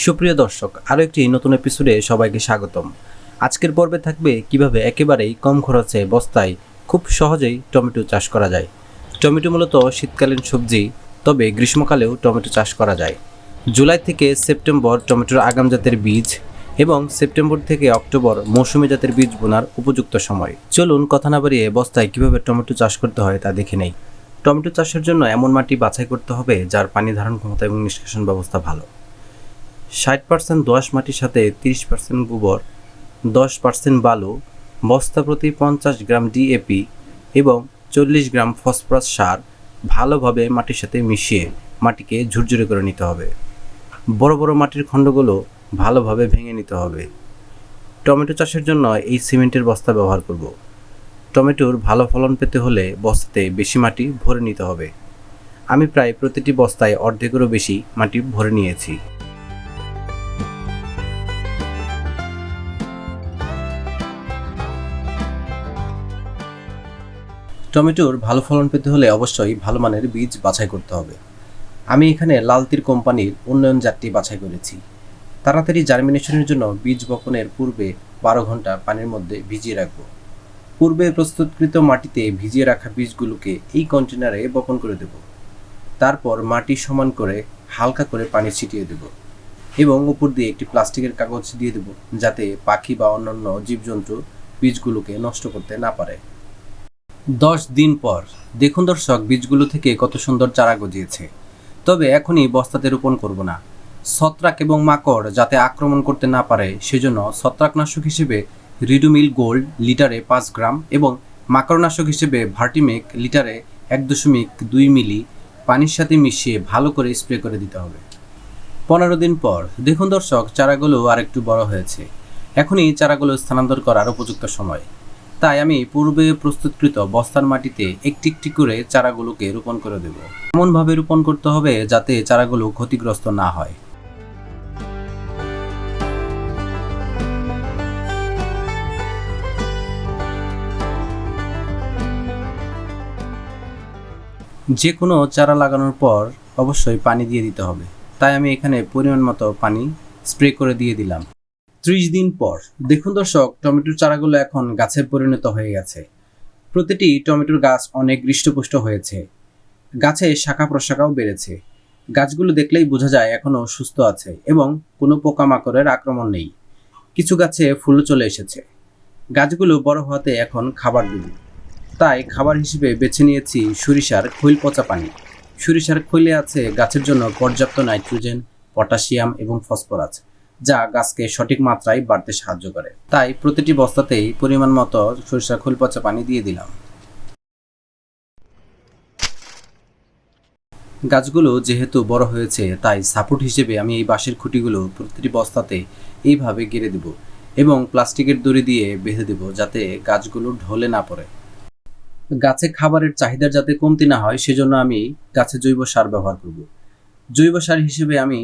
সুপ্রিয় দর্শক, আরও একটি নতুন এপিসোডে সবাইকে স্বাগতম। আজকের পর্বে থাকবে কীভাবে একেবারেই কম খরচে বস্তায় খুব সহজেই টমেটো চাষ করা যায়। টমেটো মূলত শীতকালীন সবজি, তবে গ্রীষ্মকালেও টমেটো চাষ করা যায়। জুলাই থেকে সেপ্টেম্বর টমেটোর আগাম জাতের বীজ এবং সেপ্টেম্বর থেকে অক্টোবর মৌসুমী জাতের বীজ বোনার উপযুক্ত সময়। চলুন কথা না বাড়িয়ে বস্তায় কীভাবে টমেটো চাষ করতে হয় তা দেখে নেই। টমেটো চাষের জন্য এমন মাটি বাছাই করতে হবে যার পানি ধারণ ক্ষমতা এবং নিষ্কাশন ব্যবস্থা ভালো। ষাট পার্সেন্ট দোআঁশ মাটির সাথে তিরিশ পার্সেন্ট গোবর, দশ পার্সেন্ট বালু, বস্তা প্রতি পঞ্চাশ গ্রাম ডিএপি এবং চল্লিশ গ্রাম ফসফরাস সার ভালোভাবে মাটির সাথে মিশিয়ে মাটিকে ঝুরঝুরে করে নিতে হবে। বড় বড় মাটির খণ্ডগুলো ভালোভাবে ভেঙে নিতে হবে। টমেটো চাষের জন্য এই সিমেন্টের বস্তা ব্যবহার করব। টমেটোর ভালো ফলন পেতে হলে বস্তাতে বেশি মাটি ভরে নিতে হবে। আমি প্রায় প্রতিটি বস্তায় অর্ধেকেরও বেশি মাটি ভরে নিয়েছি। টমেটোর ভালো ফলন পেতে হলে অবশ্যই ভালো মানের বীজ বাছাই করতে হবে। আমি এখানে লালতির কোম্পানির উন্নয়ন জাতটি বাছাই করেছি। তাড়াতাড়ি জার্মিনেশনের জন্য বীজ বপনের পূর্বে বারো ঘণ্টা পানির মধ্যে ভিজিয়ে রাখব। পূর্বে প্রস্তুতকৃত মাটিতে ভিজিয়ে রাখা বীজগুলোকে এই কন্টেনারে বপন করে দেব। তারপর মাটি সমান করে হালকা করে পানি ছিটিয়ে দেব এবং উপর দিয়ে একটি প্লাস্টিকের কাগজ দিয়ে দেব যাতে পাখি বা অন্যান্য জীবজন্তু বীজগুলোকে নষ্ট করতে না পারে। দশ দিন পর। দেখুন দর্শক, বীজগুলো থেকে কত সুন্দর চারা গজিয়েছে। তবে এখনই বস্তাতে রোপণ করব না। ছত্রাক এবং মাকড় যাতে আক্রমণ করতে না পারে, সেজন্য ছত্রাকনাশক হিসেবে রিডুমিল গোল্ড লিটারে পাঁচ গ্রাম এবং মাকড়নাশক হিসেবে ভার্টিমেক লিটারে এক দশমিক দুই মিলি পানির সাথে মিশিয়ে ভালো করে স্প্রে করে দিতে হবে। পনেরো দিন পর। দেখুন দর্শক, চারাগুলো আর একটু বড় হয়েছে। এখনই চারাগুলো স্থানান্তর করার উপযুক্ত সময়। তাই আমি পূর্বে প্রস্তুতকৃত বস্তার মাটিতে একটি একটি করে চারাগুলোকে রোপণ করে দেব। এমনভাবে রোপণ করতে হবে যাতে চারাগুলো ক্ষতিগ্রস্ত না হয়। যে কোনো চারা লাগানোর পর অবশ্যই পানি দিয়ে দিতে হবে। তাই আমি এখানে পরিমাণ মতো পানি স্প্রে করে দিয়ে দিলাম। ত্রিশ দিন পর। দেখুন দর্শক, টমেটোর চারাগুলো এখন গাছে পরিণত হয়ে গেছে। প্রতিটি টমেটোর গাছ অনেক হৃষ্টপুষ্ট হয়েছে। গাছে শাখা প্রশাখাও বেড়েছে। গাছগুলো দেখলেই বোঝা যায় এখনও সুস্থ আছে এবং কোনো পোকামাকড়ের আক্রমণ নেই। কিছু গাছে ফুল চলে এসেছে। গাছগুলো বড় হওয়াতে এখন খাবার দেব। তাই খাবার হিসেবে বেছে নিয়েছি সরিষার খৈল পচা পানি। সরিষার খৈলে আছে গাছের জন্য পর্যাপ্ত নাইট্রোজেন, পটাশিয়াম এবং ফসফরাস। যা গাছকে সঠিক মাত্রায় বাড়তে সাহায্য করে। তাই প্রতিটি বস্তাতেই পরিমাণ মতো সরিষার খোল পচা পানি দিয়ে দিলাম। গাছগুলো যেহেতু বড় হয়েছে, তাই সাপোর্ট হিসেবে আমি এই বাঁশের খুঁটিগুলো প্রতিটি বস্তাতে এইভাবে গেড়ে দেব এবং প্লাস্টিকের দড়ি দিয়ে বেঁধে দেব যাতে গাছগুলো ঢলে না পড়ে। গাছে খাবারের চাহিদা যাতে কমতি না হয়, সেজন্য আমি গাছে জৈব সার ব্যবহার করব। জৈব সার হিসেবে আমি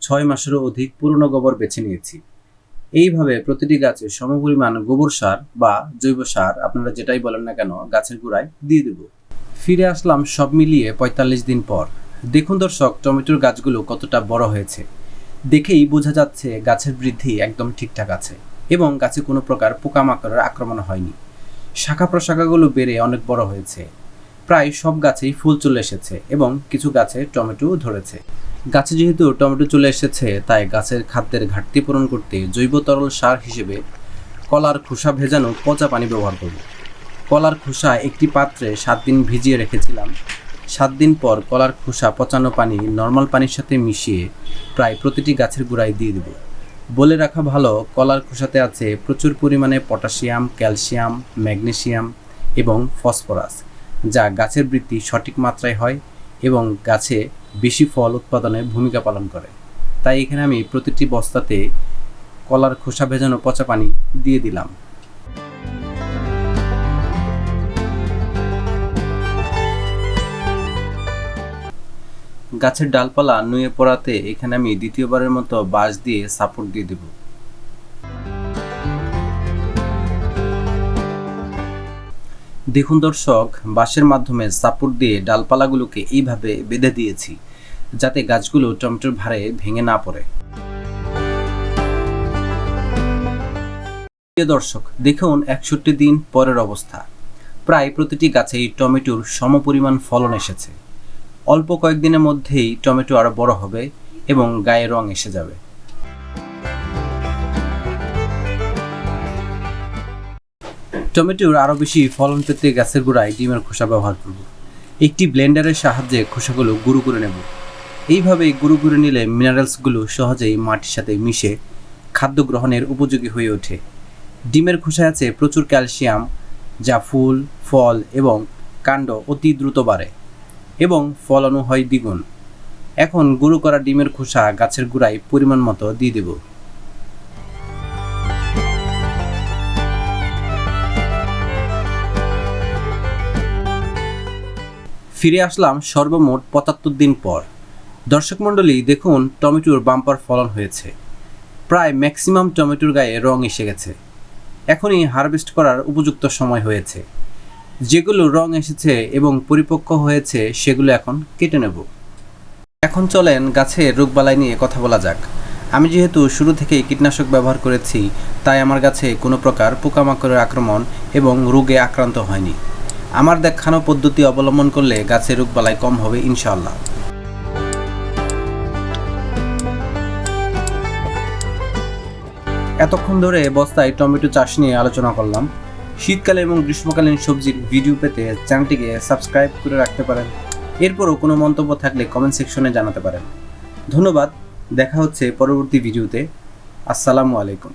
ছয় মাসেরও অধিক পুরনো গোবর বেছে নিয়েছি। এইভাবে প্রতিটি গাছে সমপরিমাণ গোবর সার বা জৈব সার, আপনারা যেটাই বলেন না কেন, গাছের গোড়ায় দিয়ে দেব। ফিরে আসলাম সব মিলিয়ে পঁয়তাল্লিশ দিন পর। দেখুন দর্শক, টমেটোর গাছগুলো কতটা বড় হয়েছে। দেখেই বোঝা যাচ্ছে গাছের বৃদ্ধি একদম ঠিকঠাক আছে এবং গাছে কোনো প্রকার পোকামাকড়ের আক্রমণ হয়নি। শাখা প্রশাখাগুলো বেড়ে অনেক বড় হয়েছে। প্রায় সব গাছেই ফুল চলে এসেছে এবং কিছু গাছে টমেটো ধরেছে। গাছে যেহেতু টমেটো চলে এসেছে, তাই গাছের খাদ্যের ঘাটতি পূরণ করতে জৈব তরল সার হিসেবে কলার খোসা ভেজানো পচা পানি ব্যবহার করব। কলার খোসা একটি পাত্রে সাত দিন ভিজিয়ে রেখেছিলাম। সাত দিন পর কলার খোসা পচানো পানি নর্মাল পানির সাথে মিশিয়ে প্রায় প্রতিটি গাছের গোড়ায় দিয়ে দেব। বলে রাখা ভালো, কলার খোসাতে আছে প্রচুর পরিমাণে পটাশিয়াম, ক্যালসিয়াম, ম্যাগনেসিয়াম এবং ফসফরাস, যা গাছের বৃদ্ধি সঠিক মাত্রায় হয় এবং গাছে বেশি ফল উৎপাদনে ভূমিকা পালন করে। তাই এখানে আমি প্রতিটি বস্তাতে কলার খোসা ভেজানো পচা পানি দিয়ে দিলাম। গাছের ডালপালা নুয়ে পড়াতে এখানে আমি দ্বিতীয়বারের মতো বাঁশ দিয়ে সাপোর্ট দিয়ে দেব। দেখুন দর্শক, বাঁশের মাধ্যমে সাপোর্ট দিয়ে ডালপালাগুলোকে এইভাবে বেঁধে দিয়েছি, যাতে গাছগুলো টমেটোর ভারে ভেঙে না পড়ে। দর্শক, দেখুন একষট্টি দিন পরের অবস্থা। প্রায় প্রতিটি গাছেই টমেটোর সমপরিমাণ ফলন এসেছে। অল্প কয়েকদিনের মধ্যেই টমেটো আরও বড় হবে এবং গায়ে রং এসে যাবে। টমেটোর আরও বেশি ফলন পেতে গাছের গোড়ায় ডিমের খোসা ব্যবহার করব। একটি ব্লেন্ডারের সাহায্যে খোসাগুলো গুঁড়ো করে নেব। এইভাবে গুঁড়ো করে নিলে মিনারেলসগুলো সহজেই মাটির সাথে মিশে খাদ্য গ্রহণের উপযোগী হয়ে ওঠে। ডিমের খোসায় আছে প্রচুর ক্যালসিয়াম, যা ফুল, ফল এবং কাণ্ড অতি দ্রুত বাড়ে এবং ফলনও হয় দ্বিগুণ। এখন গুঁড়ো করা ডিমের খোসা গাছের গোড়ায় পরিমাণ মতো দিয়ে দেব। ফিরে আসলাম সর্বমোট পঁচাত্তর দিন পর। দর্শক মণ্ডলী, দেখুন, টমেটোর বাম্পার ফলন হয়েছে। প্রায় ম্যাক্সিমাম টমেটোর গায়ে রং এসে গেছে। এখনই হারভেস্ট করার উপযুক্ত সময় হয়েছে। যেগুলো রং এসেছে এবং পরিপক্ক হয়েছে, সেগুলো এখন কেটে নেব। এখন চলেন গাছের রোগবালাই নিয়ে কথা বলা যাক। আমি যেহেতু শুরু থেকেই কীটনাশক ব্যবহার করেছি, তাই আমার গাছে কোনো প্রকার পোকামাকড়ের আক্রমণ এবং রোগে আক্রান্ত হয়নি। আমার দেখানো পদ্ধতি অবলম্বন করলে গাছের রোগবালাই কম হবে, ইনশাআল্লাহ। এতক্ষণ ধরে বস্তায় টমেটো চাষ নিয়ে আলোচনা করলাম। শীতকালে এবং গ্রীষ্মকালীন সবজির ভিডিও পেতে চ্যানেলটিকে সাবস্ক্রাইব করে রাখতে পারেন। এরপরও কোনো মন্তব্য থাকলে কমেন্ট সেকশনে জানাতে পারেন। ধন্যবাদ, দেখা হচ্ছে পরবর্তী ভিডিওতে। আসসালামু আলাইকুম।